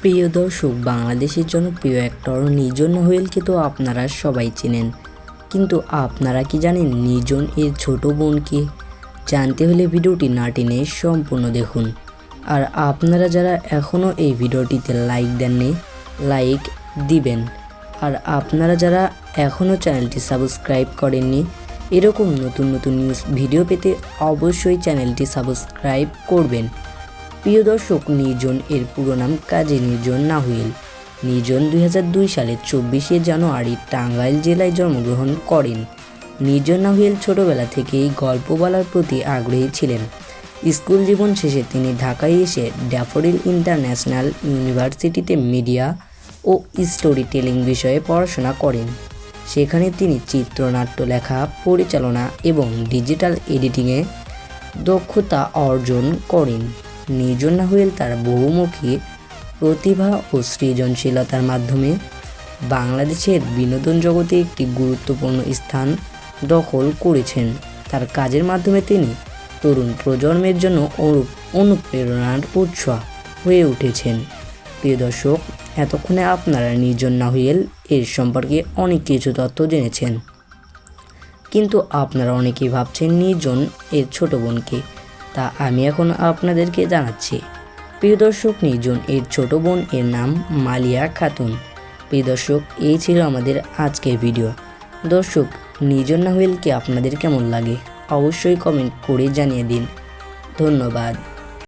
প্রিয় দর্শক, বাংলাদেশের জনপ্রিয় অ্যাক্টর নিজন নোয়েলকে তো আপনারা সবাই চেনেন। কিন্তু আপনারা কি জানেন নিজন এর ছোট বোনকে? জানতে হলে ভিডিওটি না টেনে সম্পূর্ণ দেখুন। আর আপনারা যারা এখনও এই ভিডিওটিতে লাইক দেননি লাইক দিবেন। আর আপনারা যারা এখনও চ্যানেলটি সাবস্ক্রাইব করেননি, এরকম নতুন নতুন নিউজ ভিডিও পেতে অবশ্যই চ্যানেলটি সাবস্ক্রাইব করবেন। প্রিয় দর্শক, নির্জন এর পুরো নাম কাজী নির্জন নাহুয়েল। নির্জন দুই সালে চব্বিশে জানুয়ারি টাঙ্গাইল জেলায় জন্মগ্রহণ করেন। নির্জন নাহুয়েল ছোটবেলা থেকেই গল্প বলার প্রতি আগ্রহী ছিলেন। স্কুল জীবন শেষে তিনি ঢাকায় এসে ড্যাফোডিল ইন্টারন্যাশনাল ইউনিভার্সিটিতে মিডিয়া ও স্টোরি টেলিং বিষয়ে পড়াশোনা করেন। সেখানে তিনি চিত্রনাট্য লেখা, পরিচালনা এবং ডিজিটাল এডিটিংয়ে দক্ষতা অর্জন করেন। নির্জন নাহুয়েল তার বহুমুখী প্রতিভা ও সৃজনশীলতার মাধ্যমে। বাংলাদেশের বিনোদন জগতে একটি গুরুত্বপূর্ণ স্থান দখল করেছেন। তার কাজের মাধ্যমে তিনি তরুণ প্রজন্মের জন্য অনু- অনুপ্রেরণার উৎস হয়ে উঠেছেন। প্রিয় দর্শক, এতক্ষণে আপনারা নির্জন নাহুয়েল এর সম্পর্কে অনেক কিছু তথ্য জেনেছেন। কিন্তু আপনারা অনেকেই ভাবছেন নির্জন এর ছোট বোনকে। তা আমি এখন আপনাদেরকে জানাচ্ছি। প্রিয় দর্শক, নির্জন এর ছোট বোন এর নাম মালিয়া খাতুন। প্রিয় দর্শক, এই ছিল আমাদের আজকের ভিডিও। দর্শক, নির্জন হুইলকে আপনাদের কেমন লাগে? অবশ্যই কমেন্ট করে জানিয়ে দিন। ধন্যবাদ।